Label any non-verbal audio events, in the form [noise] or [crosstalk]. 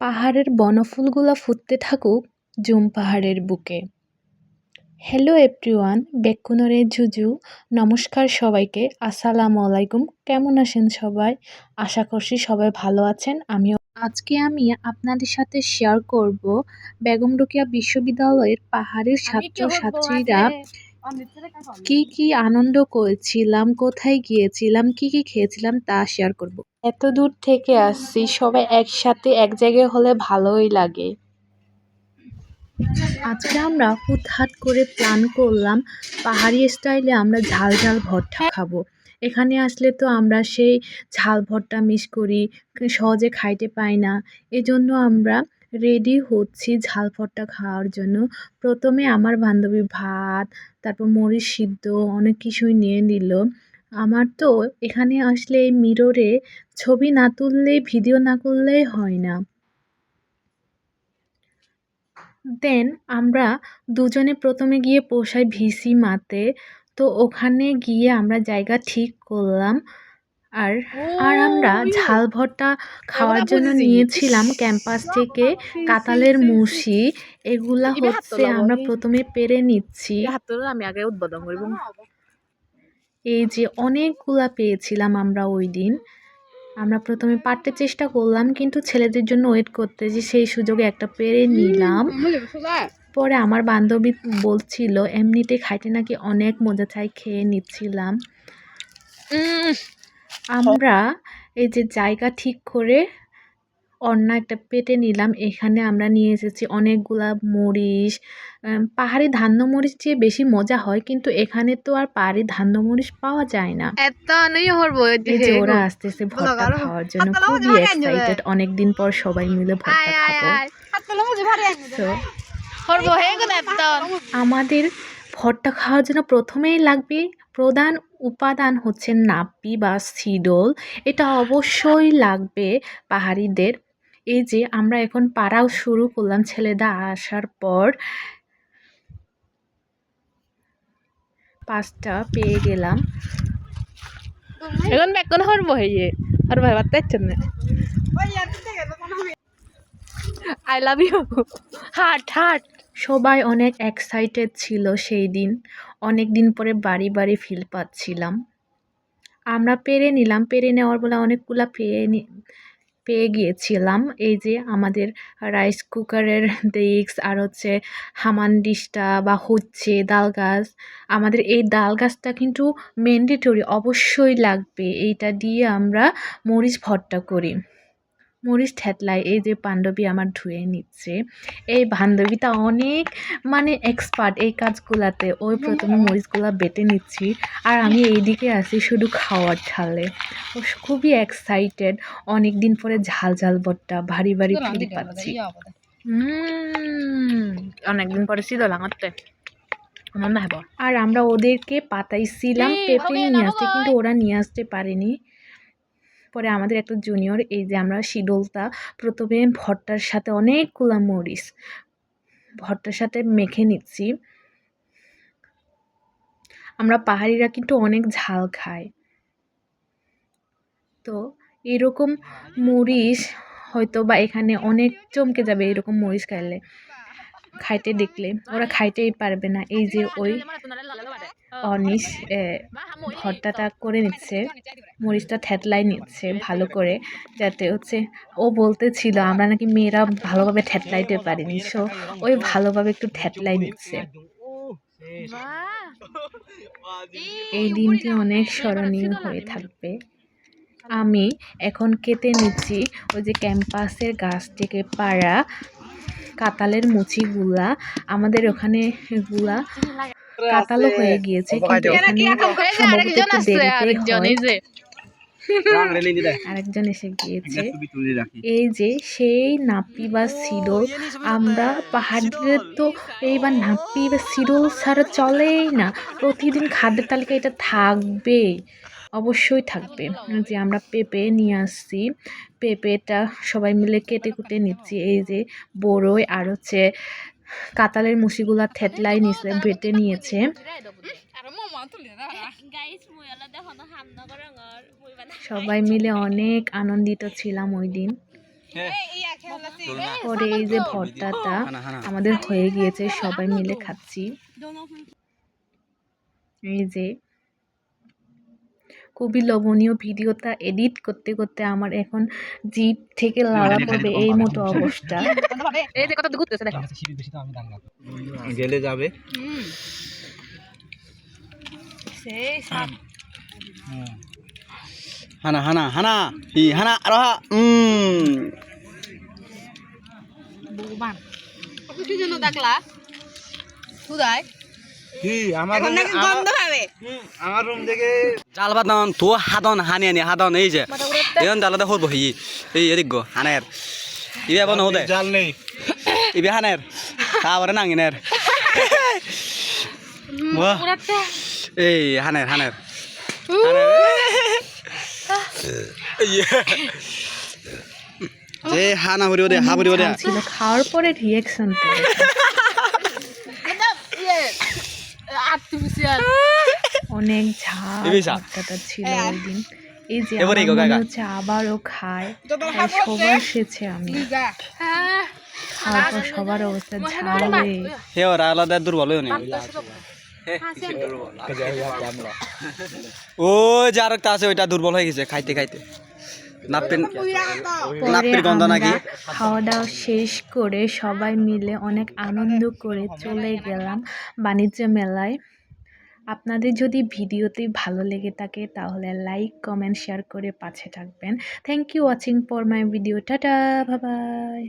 পাহাড়ের বনফুলগুলা ফুটতে থাকুক জুম পাহাড়ের বুকে। হ্যালো এভরিওয়ান বেকুনরে জুজু। নমস্কার সবাইকে। আসসালামু আলাইকুম। কেমন আছেন সবাই? আশা করছি সবাই ভালো আছেন। আমিও আজকে আমি আপনাদের সাথে শেয়ার করব বেগম রোকেয়া বিশ্ববিদ্যালয়ের পাহাড়ের ছাত্র ছাত্রীরা কি কি আনন্দ করেছিলাম কোথায় গিয়েছিলাম কি কি খেয়েছিলাম তা শেয়ার করব। এত দূর থেকে আসছি, সবাই একসাথে এক জায়গায় হলে ভালোই লাগে। আজকে আমরা হুটহাট করে প্ল্যান করলাম, পাহাড়ি স্টাইলে আমরা ঝাল ঝাল ভর্তা খাব। এখানে আসলে তো আমরা সেই ঝাল ভর্তা মিস করি, সহজে খাইতে পাই না। এজন্য আমরা রেডি হচ্ছি ঝাল ভর্তা খাওয়ার জন্য। প্রথমে আমার বান্ধবী ভাত, তারপর মরিচ সিদ্ধ, অনেক কিছুই নিয়ে নিল। আমার তো এখানে আসলে এই মিররে ছবি না তুললেই ভিডিও না করলেই হয় না। দেন আমরা দুজনে প্রথমে গিয়ে পোষাই ভিসি মাতে। তো ওখানে গিয়ে আমরা জায়গা ঠিক করলাম। আর আর আমরা ঝাল ভর্তা খাওয়ার জন্য নিয়েছিলাম ক্যাম্পাস থেকে কাতালের মুসি। এগুলা হচ্ছে আমরা প্রথমে পেরে নিচ্ছি। আমি আগে উদ্বোধন করব। এই যে অনেকগুলা পেয়েছিলাম আমরা ওই দিন। আমরা প্রথমে পারতে চেষ্টা করলাম কিন্তু ছেলেদের জন্য ওয়েট করতে যে সেই সুযোগে একটা পেরে নিলাম। পরে আমার বান্ধবী বলছিল এমনিতে খাইতে নাকি অনেক মজা চাই খেয়ে নিচ্ছিলাম। আমরা এই যে জায়গা ঠিক করে অন্য একটা পেটে নিলাম এখানে আমরা নিয়ে এসেছি অনেকগুলা মরিচ। পাহাড়ি ধান্য মরিচ দিয়ে বেশি মজা হয় কিন্তু এখানে তো আর পাহাড়ি ধান্য মরিচ পাওয়া যায় না। এই যে ওরা আসতেছে ভর্তা খাওয়ার জন্য খুবই এক্সাইটেড অনেকদিন পর সবাই মিলে ভর্তা খাব। আমাদের ভর্তা খাওয়ার জন্য প্রথমেই লাগবে প্রধান উপাদান হচ্ছে নাপি বা সিডল এটা অবশ্যই লাগবে পাহাড়িদের এই যে আমরা এখন পাড়াও শুরু করলাম ছেলেদা আসার পর। পাঁচটা পেয়ে গেলাম। এখন বেকন হরব হয়ে আর ভাই বার্তা না। আই লাভ ইউ হাট হাট। সবাই অনেক এক্সাইটেড ছিল সেই দিন। অনেক দিন পরে বাড়ি বাড়ি ফিল পাচ্ছিলাম। আমরা পেরে নিলাম। পেরে নেওয়ার বলে অনেকগুলা পেয়ে নি পেয়ে গিয়েছিলাম। এই যে আমাদের রাইস কুকারের ডেস্ক আর হচ্ছে হামান ডিশটা বা হচ্ছে ডাল গাছ। আমাদের এই ডাল গাছটা কিন্তু ম্যান্ডেটরি অবশ্যই লাগবে। এইটা দিয়ে আমরা মরিচ ভর্তা করি। মরিচ ঠেতলায় এই যে বান্ধবী আমার ধুয়ে নিচ্ছে এই বান্ধবীটা অনেক মানে এক্সপার্ট এই কাজগুলাতে। ওই প্রথমে মরিচগুলা বেটে নিচ্ছি আর আমি এইদিকে আছি শুধু খাওয়ার ঠালে ও খুবই এক্সাইটেড অনেক দিন পরে ঝাল ঝাল বট্টা ভারী ভারী ফিল পাচ্ছি। অনেকদিন পরে ছিল লাঙতে আর আমরা ওদেরকে পাতাইছিলাম পেঁপে নিয়ে আসতে কিন্তু ওরা নিয়ে আসতে পারেনি। পরে আমাদের একটা জুনিয়র এই যে আমরা শিডলটা প্রথমে ভর্তার সাথে অনেকগুলো মরিচ ভর্তার সাথে মেখে নিচ্ছি। আমরা পাহাড়িরা কিন্তু অনেক ঝাল খায় তো এরকম মরিচ হয়তো বা এখানে অনেক চমকে যাবে এরকম মরিচ খাইলে, খাইতে দেখলে। ওরা খাইতেই পারবে না। এই যে ওই অনিশ ভর্তাটা করে নিচ্ছে। মরিচটা থেতলাই নিচ্ছে ভালো করে। যাতে হচ্ছে ও বলতেছিল আমরা নাকি মেয়েরা ভালোভাবে থেতলাইতে পারিনি। সো ওই ভালোভাবে একটু থেতলাই নিচ্ছে। [laughs] এই দিনটি অনেক স্মরণীয় হয়ে থাকবে। আমি এখন কেটে নিচ্ছি ওই যে ক্যাম্পাসের গাছ থেকে পাড়া কাতালের মুচিগুলা আমাদের ওখানে গুলা কাতালো হয়ে গিয়েছে কিন্তু সম্ভবত একটু হয়। আরেকজন এসে গিয়েছে। এই যে সেই নাপি বা সিডল আমরা পাহাড়ের তো এইবার নাপি বা সিডল ছাড়া চলেই না। প্রতিদিন খাদ্যের তালিকা এটা থাকবে অবশ্যই থাকবে। যে আমরা পেঁপে নিয়ে আসছি। পেঁপেটা সবাই মিলে কেটে কুটে নিচ্ছি। এই যে বড়ই আর হচ্ছে কাতালের মুসিগুলা থেতলাই নিছে বেটে নিয়েছে। [laughs] সবাই মিলে অনেক আনন্দিত ছিলাম ওই দিন। পরে এই যে ভর্তাটা আমাদের হয়ে গিয়েছে সবাই মিলে খাচ্ছি। এই যে খুবই লবণীয় ভিডিওটা এডিট করতে করতে আমার এখন জিপ থেকে লালা পড়বে এই মতো অবস্থা। এই যে কত দেখো। গেলে যাবে। সেই সাপ হানা হানা হানা হি হানা রহা উম ভগবান কি জন্য ডাকলা খুদাই কি আমার রুম গন্ধ হবে আমার রুম থেকে জাল বাদন তো হাদন হানি আনি হাদন এই যে এখন জালতে হব হি এই এদিক গো হানের ইবে বন হদে জাল নেই ইবে হানের তারপরে নাঙিনের বাহ পুরাতে এই হানের হানের। যে হানা হা ছিল খাওয়ার পরে রিয়েকশন অনেক ঝাল ছিল ওই দিন। এই যে। হচ্ছে আবারও খায়। সবার সেছে আমি। হ্যাঁ খাওয়ার পর সবার অবস্থা ঝালে হে ওরা আলাদা দুর্বল হয়ে নেই ও যে আরেকটা আছে ওইটা দুর্বল হয়ে গেছে খাইতে খাইতে। গন্ধ নাকি? খাওয়া দাওয়া শেষ করে সবাই মিলে অনেক আনন্দ করে চলে গেলাম বাণিজ্য মেলায়। আপনাদের যদি ভিডিওটি ভালো লেগে থাকে তাহলে লাইক কমেন্ট শেয়ার করে পাশে থাকবেন। Thank you watching for my video tata bye